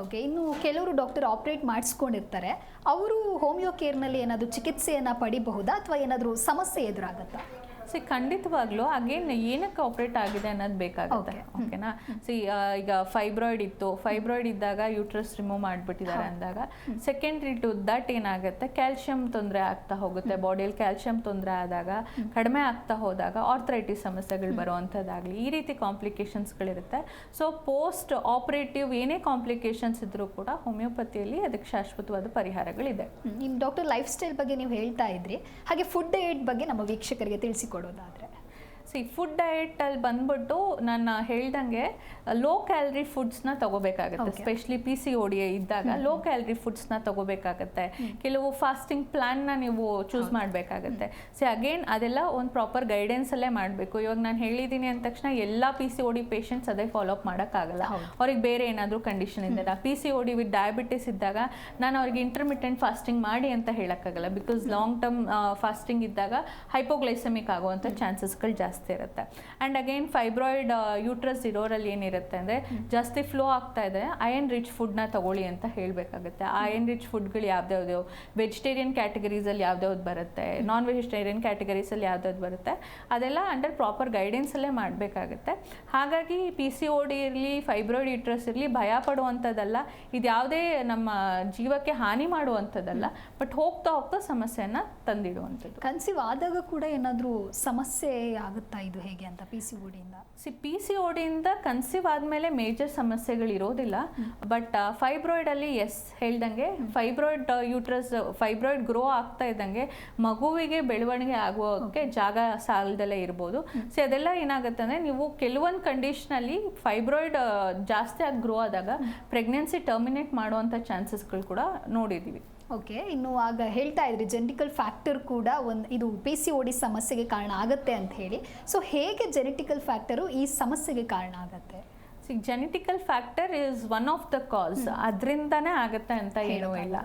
Okay, ಇನ್ನು ಕೆಲವರು doctor operate ಮಾಡಿಸ್ಕೊಂಡಿರ್ತಾರೆ. ಅವರು ಹೋಮಿಯೋ ಕೇರ್ನಲ್ಲಿ ಏನಾದರೂ ಚಿಕಿತ್ಸೆಯನ್ನು ಪಡಿಬಹುದಾ ಅಥವಾ ಏನಾದರೂ ಸಮಸ್ಯೆ ಎದುರಾಗತ್ತಾ? ಸಿ ಖಂಡಿತವಾಗ್ಲೂ ಅಗೇನ್ ಏನಕ್ಕೆ ಆಪ್ರೇಟ್ ಆಗಿದೆ ಅನ್ನೋದು ಬೇಕಾಗುತ್ತೆ. ಓಕೆನಾ ಸಿ ಈಗ ಫೈಬ್ರಾಯ್ಡ್ ಇತ್ತು. ಫೈಬ್ರಾಯ್ಡ್ ಇದ್ದಾಗ ಯೂಟ್ರಸ್ ರಿಮೂವ್ ಮಾಡಿಬಿಟ್ಟಿದ್ದಾರೆ ಅಂದಾಗ ಸೆಕೆಂಡ್ರಿ ಟು ದಟ್ ಏನಾಗುತ್ತೆ? ಕ್ಯಾಲ್ಶಿಯಂ ತೊಂದರೆ ಆಗ್ತಾ ಹೋಗುತ್ತೆ. ಬಾಡಿಯಲ್ಲಿ ಕ್ಯಾಲ್ಶಿಯಂ ತೊಂದರೆ ಆದಾಗ ಕಡಿಮೆ ಆಗ್ತಾ ಹೋದಾಗ ಆರ್ಥರೈಟಿಸ್ ಸಮಸ್ಯೆಗಳು ಬರುವಂಥದ್ದಾಗಲಿ ಈ ರೀತಿ ಕಾಂಪ್ಲಿಕೇಶನ್ಸ್ಗಳಿರುತ್ತೆ ಸೊ ಪೋಸ್ಟ್ ಆಪರೇಟಿವ್ ಏನೇ ಕಾಂಪ್ಲಿಕೇಶನ್ಸ್ ಇದ್ರೂ ಕೂಡ ಹೋಮಿಯೋಪತಿಯಲ್ಲಿ ಅದಕ್ಕೆ ಶಾಶ್ವತವಾದ ಪರಿಹಾರಗಳಿದೆ. ನಿಮ್ಮ ಡಾಕ್ಟರ್ ಲೈಫ್ ಸ್ಟೈಲ್ ಬಗ್ಗೆ ನೀವು ಹೇಳ್ತಾ ಇದ್ರಿ. ಹಾಗೆ ಫುಡ್ ಡಯಟ್ ಬಗ್ಗೆ ನಮ್ಮ ವೀಕ್ಷಕರಿಗೆ ತಿಳಿಸಿಕೊಡೋದಾದ್ರೆ ಸಿ ಫುಡ್ ಡಯೆಟಲ್ಲಿ ಬಂದ್ಬಿಟ್ಟು ನಾನು ಹೇಳ್ದಂಗೆ ಲೋ ಕ್ಯಾಲ್ರಿ ಫುಡ್ಸ್ನ ತಗೋಬೇಕಾಗತ್ತೆ. Specially P C O D ಇದ್ದಾಗ ಲೋ ಕ್ಯಾಲ್ರಿ ಫುಡ್ಸ್ನ ತಗೋಬೇಕಾಗತ್ತೆ. ಕೆಲವು ಫಾಸ್ಟಿಂಗ್ ಪ್ಲಾನ್ನ ನೀವು ಚೂಸ್ ಮಾಡಬೇಕಾಗತ್ತೆ. ಸೊ ಅಗೇನ್ ಅದೆಲ್ಲ ಒಂದು ಪ್ರಾಪರ್ ಗೈಡೆನ್ಸಲ್ಲೇ ಮಾಡಬೇಕು. ಇವಾಗ ನಾನು ಹೇಳಿದ್ದೀನಿ ಅಂದ ತಕ್ಷಣ ಎಲ್ಲ P C O D patients ಅದೇ ಫಾಲೋ ಅಪ್ ಮಾಡೋಕ್ಕಾಗಲ್ಲ. ಅವ್ರಿಗೆ ಬೇರೆ ಏನಾದರೂ ಕಂಡೀಷನ್ ಇದ್ದಾರೆ P C O D with diabetes ಇದ್ದಾಗ ನಾನು ಅವ್ರಿಗೆ ಇಂಟರ್ಮಿಟೆಂಟ್ ಫಾಸ್ಟಿಂಗ್ ಮಾಡಿ ಅಂತ ಹೇಳೋಕ್ಕಾಗಲ್ಲ. ಬಿಕಾಸ್ ಲಾಂಗ್ ಟರ್ಮ್ ಫಾಸ್ಟಿಂಗ್ ಇದ್ದಾಗ ಹೈಪೋಗ್ಲೈಸಮಿಕ್ ಆಗುವಂಥ ಚಾನ್ಸಸ್ಗಳು ಜಾಸ್ತಿ ಇರುತ್ತೆ. ಆ್ಯಂಡ್ ಅಗೈನ್ ಫೈಬ್ರಾಯ್ಡ್ ಯೂಟ್ರಸ್ ಇರೋರಲ್ಲಿ ಏನಿರುತ್ತೆ ಅಂದರೆ ಜಾಸ್ತಿ ಫ್ಲೋ ಆಗ್ತಾ ಇದೆ. ಅಯನ್ ರಿಚ್ ಫುಡ್ನ ತಗೊಳ್ಳಿ ಅಂತ ಹೇಳಬೇಕಾಗುತ್ತೆ. ಅಯನ್ ರಿಚ್ ಫುಡ್ಗಳು ಯಾವ್ದ್ಯಾವ್ದು ವೆಜಿಟೇರಿಯನ್ ಕ್ಯಾಟಗರೀಸಲ್ಲಿ ಯಾವ್ದ್ಯಾವ್ದು ಬರುತ್ತೆ? ನಾನ್ ವೆಜಿಟೇರಿಯನ್ ಕ್ಯಾಟಗರೀಸಲ್ಲಿ ಯಾವ್ದಾವ್ದು ಬರುತ್ತೆ? ಅದೆಲ್ಲ ಅಂಡರ್ ಪ್ರಾಪರ್ ಗೈಡೆನ್ಸಲ್ಲೇ ಮಾಡಬೇಕಾಗುತ್ತೆ. ಹಾಗಾಗಿ ಪಿ ಸಿ ಓ ಡಿ ಇರಲಿ ಫೈಬ್ರಾಯ್ಡ್ ಯೂಟ್ರಸ್ ಇರಲಿ ಭಯ ಪಡುವಂಥದ್ದಲ್ಲ. ಇದು ಯಾವುದೇ ನಮ್ಮ ಜೀವಕ್ಕೆ ಹಾನಿ ಮಾಡುವಂಥದ್ದಲ್ಲ. ಬಟ್ ಹೋಗ್ತಾ ಹೋಗ್ತಾ ಸಮಸ್ಯೆಯನ್ನು ತಂದಿಡುವಂಥದ್ದು. ಕನ್ಸಿವ್ ಆದಾಗ ಕೂಡ ಏನಾದರೂ ಸಮಸ್ಯೆ ಆಗುತ್ತಾ ಇದು ಹೇಗೆ ಅಂತ ಪಿ ಸಿ ಓಡಿಯಿಂದ ಸಿ ಪಿ ಸಿ ಓಡಿಯಿಂದ ಕನ್ಸೀವ್ ಆದಮೇಲೆ ಮೇಜರ್ ಸಮಸ್ಯೆಗಳು ಇರೋದಿಲ್ಲ. ಬಟ್ ಫೈಬ್ರಾಯ್ಡಲ್ಲಿ ಎಸ್ ಹೇಳ್ದಂಗೆ ಫೈಬ್ರಾಯ್ಡ್ ಯೂಟ್ರಸ್ ಫೈಬ್ರಾಯ್ಡ್ ಗ್ರೋ ಆಗ್ತಾ ಇದ್ದಂಗೆ ಮಗುವಿಗೆ ಬೆಳವಣಿಗೆ ಆಗೋಕ್ಕೆ ಜಾಗ ಸಾಲದಲ್ಲೇ ಇರ್ಬೋದು. ಸೊ ಅದೆಲ್ಲ ಏನಾಗುತ್ತೆ ಅಂದರೆ ನೀವು ಕೆಲವೊಂದು ಕಂಡೀಷ್ನಲ್ಲಿ ಫೈಬ್ರಾಯ್ಡ್ ಜಾಸ್ತಿ ಆಗಿ ಗ್ರೋ ಆದಾಗ ಪ್ರೆಗ್ನೆನ್ಸಿ ಟರ್ಮಿನೇಟ್ ಮಾಡುವಂಥ ಚಾನ್ಸಸ್ಗಳು ಕೂಡ ನೋಡಿದ್ದೀವಿ. ಓಕೆ, ಇನ್ನು ಆಗ ಹೇಳ್ತಾ ಇದ್ರಿ ಜೆನೆಟಿಕಲ್ ಫ್ಯಾಕ್ಟರ್ ಕೂಡ ಒಂದು, ಇದು ಪಿ ಸಿ ಓ ಡಿ ಸಮಸ್ಯೆಗೆ ಕಾರಣ ಆಗುತ್ತೆ ಅಂತ ಹೇಳಿ. ಸೊ ಹೇಗೆ ಜೆನೆಟಿಕಲ್ ಫ್ಯಾಕ್ಟರು ಈ ಸಮಸ್ಯೆಗೆ ಕಾರಣ ಆಗುತ್ತೆ? See genetical factor is one of the cause ಅದರಿಂದನೇ ಆಗುತ್ತೆ ಅಂತ ಏನೂ ಇಲ್ಲ.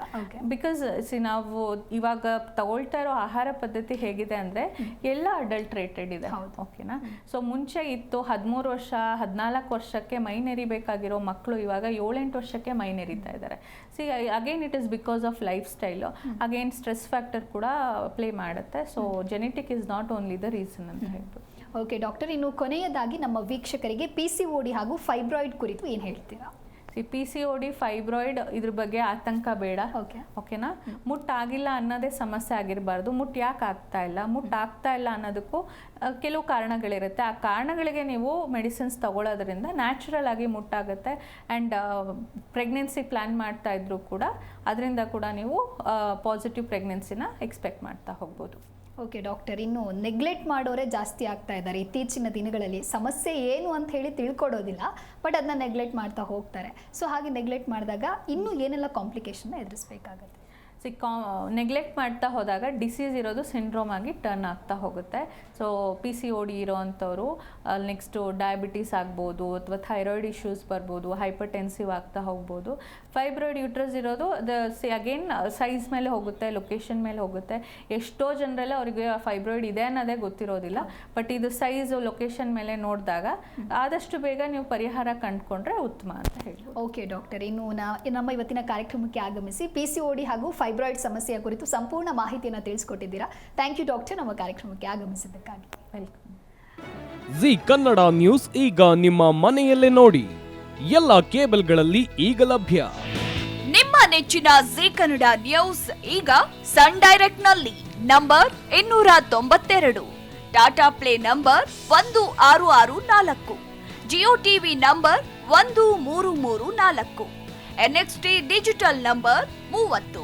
ಬಿಕಾಸ್ ಸಿ ನಾವು ಇವಾಗ ತಗೊಳ್ತಾ ಇರೋ ಆಹಾರ ಪದ್ಧತಿ ಹೇಗಿದೆ ಅಂದರೆ ಎಲ್ಲ ಅಡಲ್ಟ್ರೇಟೆಡ್ ಇದೆ. ಓಕೆನಾ ಸೊ ಮುಂಚೆ ಇತ್ತು ಹದಿಮೂರು ವರ್ಷ ಹದಿನಾಲ್ಕು ವರ್ಷಕ್ಕೆ ಮೈ ನೆರಿಬೇಕಾಗಿರೋ ಮಕ್ಕಳು ಇವಾಗ ಏಳೆಂಟು ವರ್ಷಕ್ಕೆ ಮೈ ನೆರಿತಾ ಇದ್ದಾರೆ see again it is because of life style again stress factor ಕೂಡ ಪ್ಲೇ ಮಾಡುತ್ತೆ. So genetic is not only the reason ಅಂತ ಹೇಳ್ಬೋದು. ಓಕೆ ಡಾಕ್ಟರ್ ಇನ್ನು ಕೊನೆಯದಾಗಿ ನಮ್ಮ ವೀಕ್ಷಕರಿಗೆ ಪಿ ಸಿ ಓ ಡಿ ಹಾಗೂ ಫೈಬ್ರಾಯ್ಡ್ ಕುರಿತು ಏನು ಹೇಳ್ತೀರಾ? See P C O D fibroid ಇದ್ರ ಬಗ್ಗೆ ಆತಂಕ ಬೇಡ. ಓಕೆ. ಓಕೆನಾ? ಮುಟ್ಟಾಗಿಲ್ಲ ಅನ್ನೋದೇ ಸಮಸ್ಯೆ ಆಗಿರಬಾರ್ದು. ಮುಟ್ ಯಾಕೆ ಆಗ್ತಾ ಇಲ್ಲ? ಮುಟ್ಟು ಆಗ್ತಾ ಇಲ್ಲ ಅನ್ನೋದಕ್ಕೂ ಕೆಲವು ಕಾರಣಗಳಿರುತ್ತೆ. ಆ ಕಾರಣಗಳಿಗೆ ನೀವು ಮೆಡಿಸಿನ್ಸ್ ತಗೊಳ್ಳೋದ್ರಿಂದ ನ್ಯಾಚುರಲ್ ಆಗಿ ಮುಟ್ಟಾಗುತ್ತೆ. ಆ್ಯಂಡ್ ಪ್ರೆಗ್ನೆನ್ಸಿ ಪ್ಲ್ಯಾನ್ ಮಾಡ್ತಾ ಇದ್ರು ಕೂಡ ಅದರಿಂದ ಕೂಡ ನೀವು ಪಾಸಿಟಿವ್ ಪ್ರೆಗ್ನೆನ್ಸಿನ ಎಕ್ಸ್ಪೆಕ್ಟ್ ಮಾಡ್ತಾ ಹೋಗ್ಬೋದು. ಓಕೆ, ಡಾಕ್ಟರ್, ಇನ್ನು ನೆಗ್ಲೆಕ್ಟ್ ಮಾಡೋರೇ ಜಾಸ್ತಿ ಆಗ್ತಾ ಇದ್ದಾರೆ. ಇತ್ತೀಚಿನ ದಿನಗಳಲ್ಲಿ ಸಮಸ್ಯೆ ಏನು ಅಂತ ಹೇಳಿ ತಿಳ್ಕೊಡೋದಿಲ್ಲ, ಬಟ್ ಅದನ್ನ ನೆಗ್ಲೆಕ್ಟ್ ಮಾಡ್ತಾ ಹೋಗ್ತಾರೆ. ಸೊ ಹಾಗೆ ನೆಗ್ಲೆಕ್ಟ್ ಮಾಡಿದಾಗ ಇನ್ನೂ ಏನೆಲ್ಲ ಕಾಂಪ್ಲಿಕೇಶನ್ನ ಎದುರಿಸಬೇಕಾಗತ್ತೆ? ಸಿ ಕಾ ನೆಗ್ಲೆಕ್ಟ್ ಮಾಡ್ತಾ ಹೋದಾಗ ಡಿಸೀಸ್ ಇರೋದು ಸಿಂಡ್ರೋಮ್ ಆಗಿ ಟರ್ನ್ ಆಗ್ತಾ ಹೋಗುತ್ತೆ. So P C O D ಇರೋವಂಥವ್ರು next diabetes ಆಗ್ಬೋದು ಅಥವಾ ಥೈರಾಯ್ಡ್ ಇಶ್ಯೂಸ್ ಬರ್ಬೋದು ಹೈಪರ್ ಟೆನ್ಸಿವ್ ಆಗ್ತಾ ಹೋಗ್ಬೋದು. ಫೈಬ್ರಾಯ್ಡ್ ಯೂಟ್ರಸ್ ಇರೋದು, ದ, ಸಿ ಅಗೇನ್ ಸೈಜ್ ಮೇಲೆ ಹೋಗುತ್ತೆ ಲೊಕೇಶನ್ ಮೇಲೆ ಹೋಗುತ್ತೆ. ಎಷ್ಟೋ ಜನರಲ್ಲೇ ಅವರಿಗೆ ಫೈಬ್ರಾಯ್ಡ್ ಇದೆ ಅನ್ನೋದೇ ಗೊತ್ತಿರೋದಿಲ್ಲ. ಬಟ್ ಇದು ಸೈಜು ಲೊಕೇಶನ್ ಮೇಲೆ ನೋಡಿದಾಗ ಆದಷ್ಟು ಬೇಗ ನೀವು ಪರಿಹಾರ ಕಂಡುಕೊಂಡ್ರೆ ಉತ್ತಮ ಅಂತ ಹೇಳಿ ಓಕೆ ಡಾಕ್ಟರ್ ಇನ್ನು ನಮ್ಮ ಇವತ್ತಿನ ಕಾರ್ಯಕ್ರಮಕ್ಕೆ ಆಗಮಿಸಿ ಪಿ ಸಿ ಓ ಡಿ ಹಾಗೂ ಫೈಬ್ರಾಯ್ಡ್ ಸಮಸ್ಯೆಯ ಕುರಿತು ಸಂಪೂರ್ಣ ಮಾಹಿತಿಯನ್ನು ತಿಳಿಸ್ಕೊಟ್ಟಿದ್ದೀರಾ. ಥ್ಯಾಂಕ್ ಯು ಡಾಕ್ಟರ್ ನಮ್ಮ ಕಾರ್ಯಕ್ರಮಕ್ಕೆ ಆಗಮಿಸಿದ್ದಕ್ಕಾಗಿ. ವೆಲ್ಕಮ್ ಜಿ ಕನ್ನಡ ನ್ಯೂಸ್ ಈಗ ನಿಮ್ಮ ಮನೆಯಲ್ಲೇ ನೋಡಿ. ಎಲ್ಲ ಕೇಬಲ್ಗಳಲ್ಲಿ ಈಗ ಲಭ್ಯ. ನಿಮ್ಮ ನೆಚ್ಚಿನ ಜಿ ಕನ್ನಡ ನ್ಯೂಸ್ ಈಗ ಸನ್ ಡೈರೆಕ್ಟ್ನಲ್ಲಿ ನಂಬರ್ ಇನ್ನೂರ ತೊಂಬತ್ತೆರಡು ಟಾಟಾ ಪ್ಲೇ ನಂಬರ್ ಒಂದು ಆರು ಆರು ನಾಲ್ಕು ಜಿಯೋ ಟಿವಿ ನಂಬರ್ ಒಂದು ಮೂರು ಮೂರು ನಾಲ್ಕು ಎನ್ಎಕ್ಸ್ಟಿ ಡಿಜಿಟಲ್ ನಂಬರ್ ಮೂವತ್ತು.